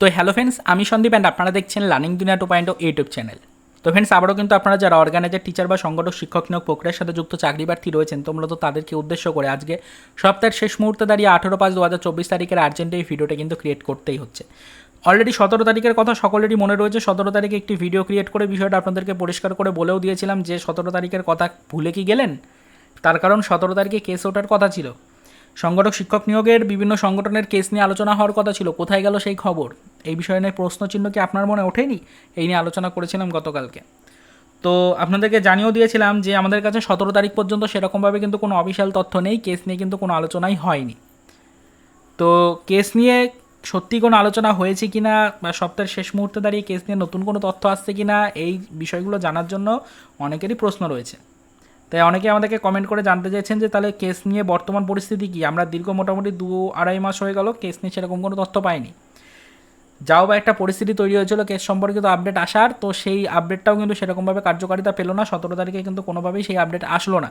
তো hello friends আমি Sandeep and আপনারা দেখছেন learning Duniya two point YouTube channel তো ফ্রেন্ডস আবারও কিন্তু আপনারা যারা অর্গানাইজার টিচার বা সংগঠক, শিক্ষক, নিয়োগ প্রক্রিয়ার সাথে যুক্ত চাকরি প্রার্থী রয়েছেন, তো মূলত তাদেরকে উদ্দেশ্য করে আজকে সপ্তাহের শেষ মুহূর্তে দাঁড়িয়ে আঠেরো পাঁচ দু হাজার চব্বিশ তারিখের আর্জেন্টে এই ভিডিওটা কিন্তু ক্রিয়েট করতেই হচ্ছে। অলরেডি সতেরো তারিখের কথা সকলেরই মনে রয়েছে, সতেরো তারিখে একটি ভিডিও ক্রিয়েট করে বিষয়টা আপনাদেরকে পরিষ্কার করে বলেও দিয়েছিলাম যে সতেরো তারিখের কথা ভুলে কি গেলেন? তার কারণ সতেরো তারিখে কেস ওঠার কথা ছিল। সংগঠক শিক্ষক নিয়োগের বিভিন্ন সংগঠনের কেস নিয়ে আলোচনা হওয়ার কথা ছিল। কোথায় গেল সেই খবর? এই বিষয় নিয়ে প্রশ্নচিহ্ন কি আপনার মনে ওঠেনি? এই নিয়ে আলোচনা করেছিলাম গতকালকে। তো আপনাদেরকে জানিয়েও দিয়েছিলাম যে, আমাদের কাছে সতেরো তারিখ পর্যন্ত সেরকমভাবে কিন্তু কোনো অফিসিয়াল তথ্য নেই। কেস নিয়ে কিন্তু কোনো আলোচনাই হয়নি। তো কেস নিয়ে সত্যি কোনো আলোচনা হয়েছে কি না বা সপ্তাহের শেষ মুহূর্তে দাঁড়িয়ে কেস নিয়ে নতুন কোনো তথ্য আসছে কি না এই বিষয়গুলো জানার জন্য অনেকেরই প্রশ্ন রয়েছে। তাই অনেকে আমাদেরকে কমেন্ট করে জানতে চাইছেন যে তাহলে কেস নিয়ে বর্তমান পরিস্থিতি কি? আমরা দীর্ঘ মোটামুটি দু আড়াই মাস হয়ে গেল কেস নিয়ে সেরকম কোনো তথ্য পাইনি। যাও বা একটা পরিস্থিতি তৈরি হয়েছিল কেস সম্পর্কিত আপডেট আসার, তো সেই আপডেটটাও কিন্তু সেরকমভাবে কার্যকারিতা পেল না, সতেরো তারিখে কিন্তু কোনোভাবেই সেই আপডেট আসলো না।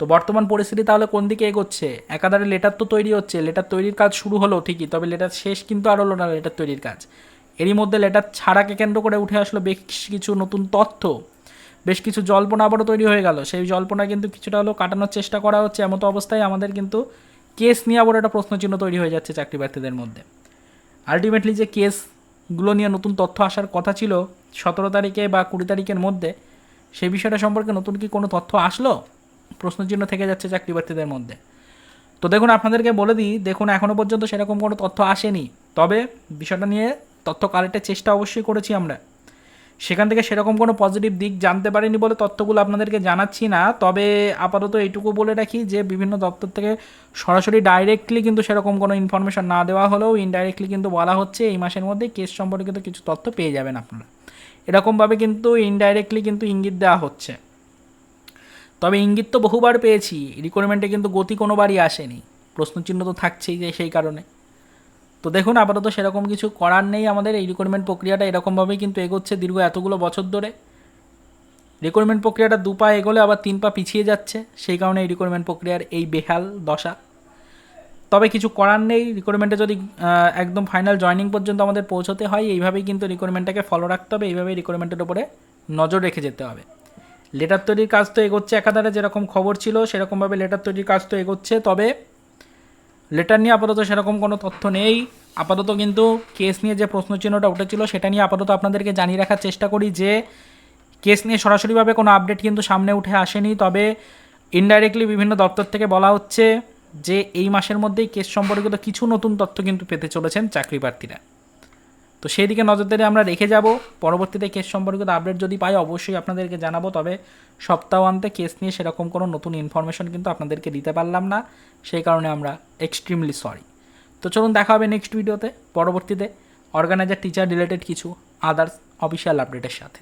তো বর্তমান পরিস্থিতি তাহলে কোন দিকে এগোচ্ছে? একাধারে লেটার তো তৈরি হচ্ছে লেটার তৈরির কাজ শুরু হলো ঠিকই, তবে লেটার শেষ কিন্তু আর হলো না লেটার তৈরির কাজ। এরই মধ্যে লেটার ছাড়াকে কেন্দ্র করে উঠে আসলো বেশ কিছু নতুন তথ্য। বেশ কিছু জল্পনা আবারও তৈরি হয়ে গেল। সেই জল্পনা কিন্তু কিছুটা হলেও কাটানোর চেষ্টা করা হচ্ছে। এমতো অবস্থায় আমাদের কিন্তু কেস নিয়ে আবার একটা প্রশ্নচিহ্ন তৈরি হয়ে যাচ্ছে চাকরি প্রার্থীদের মধ্যে। আলটিমেটলি যে কেসগুলো নিয়ে নতুন তথ্য আসার কথা ছিল, সতেরো তারিখে বা কুড়ি তারিখের মধ্যে সেই বিষয়টা সম্পর্কে নতুন কি কোনো তথ্য আসলো? প্রশ্নচিহ্ন থেকে যাচ্ছে চাকরি প্রার্থীদের মধ্যে। তো দেখুন, আপনাদেরকে বলে দিই, দেখুন এখনও পর্যন্ত সেরকম কোনো তথ্য আসেনি। তবে বিষয়টা নিয়ে তথ্য কালেক্টের চেষ্টা অবশ্যই করেছি আমরা। সেখান থেকে সেরকম কোনো পজিটিভ দিক জানতে পারিনি বলে তথ্যগুলো আপনাদেরকে জানাচ্ছি না। তবে আপাতত এইটুকু বলে রাখি যে, বিভিন্ন দপ্তর থেকে সরাসরি ডাইরেক্টলি কিন্তু সেরকম কোনো ইনফরমেশন না দেওয়া হলেও ইনডাইরেক্টলি কিন্তু বলা হচ্ছে এই মাসের মধ্যে কেস সম্পর্কিত কিছু তথ্য পেয়ে যাবেন আপনারা। এরকমভাবে কিন্তু ইনডাইরেক্টলি কিন্তু ইঙ্গিত দেওয়া হচ্ছে। তবে ইঙ্গিত তো বহুবার পেয়েছি রিকোয়ারমেন্টে কিন্তু গতি কোনোবারই আসেনি। প্রশ্নচিহ্ন তো থাকছেই যে সেই কারণে। তো দেখুন, আপাতত সেরকম কিছু করার নেই আমাদের। এই রিক্রুটমেন্ট প্রক্রিয়াটা এরকমভাবেই কিন্তু এগোচ্ছে দীর্ঘ এতগুলো বছর ধরে। রিক্রুটমেন্ট প্রক্রিয়াটা দু পা এগোলে আবার তিন পা পিছিয়ে যাচ্ছে। সেই কারণে এই রিক্রুটমেন্ট প্রক্রিয়ার এই বেহাল দশা। তবে কিছু করার নেই। রিক্রুটমেন্টে যদি একদম ফাইনাল জয়নিং পর্যন্ত আমাদের পৌঁছতে হয়, এইভাবেই কিন্তু রিক্রুটমেন্টটাকে ফলো রাখতে হবে। এইভাবেই রিক্রুটমেন্টের উপরে নজর রেখে যেতে হবে। লেটার তৈরির কাজ তো এগোচ্ছে একাধারে যেরকম খবর ছিল, সেরকমভাবে লেটার তৈরির কাজ তো এগোচ্ছে। তবে লেটার নিয়ে আপাতত সেরকম কোনো তথ্য নেই। আপাতত কিন্তু কেস নিয়ে যে প্রশ্নচিহ্নটা উঠেছিল, সেটা নিয়ে আপাতত আপনাদেরকে জানিয়ে রাখার চেষ্টা করি যে, কেস নিয়ে সরাসরিভাবে কোনো আপডেট কিন্তু সামনে উঠে আসেনি। তবে ইনডাইরেক্টলি বিভিন্ন দপ্তর থেকে বলা হচ্ছে যে, এই মাসের মধ্যেই কেস সম্পর্কিত কিছু নতুন তথ্য কিন্তু পেতে চলেছেন চাকরি প্রার্থীরা। তো সেই দিকে নজরদারি আমরা রেখে যাব। পরবর্তীতে কেস সম্পর্কিত আপডেট যদি পাই, অবশ্যই আপনাদেরকে জানাব। তবে সপ্তাহান্তে কেস নিয়ে সেরকম কোনো নতুন ইনফরমেশন কিন্তু আপনাদেরকে দিতে পারলাম না। সেই কারণে আমরা এক্সট্রিমলি সরি তো চলুন দেখা হবে নেক্সট ভিডিওতে পরবর্তীতে অর্গানাইজার টিচার রিলেটেড কিছু আদার্স অফিসিয়াল আপডেটের সাথে।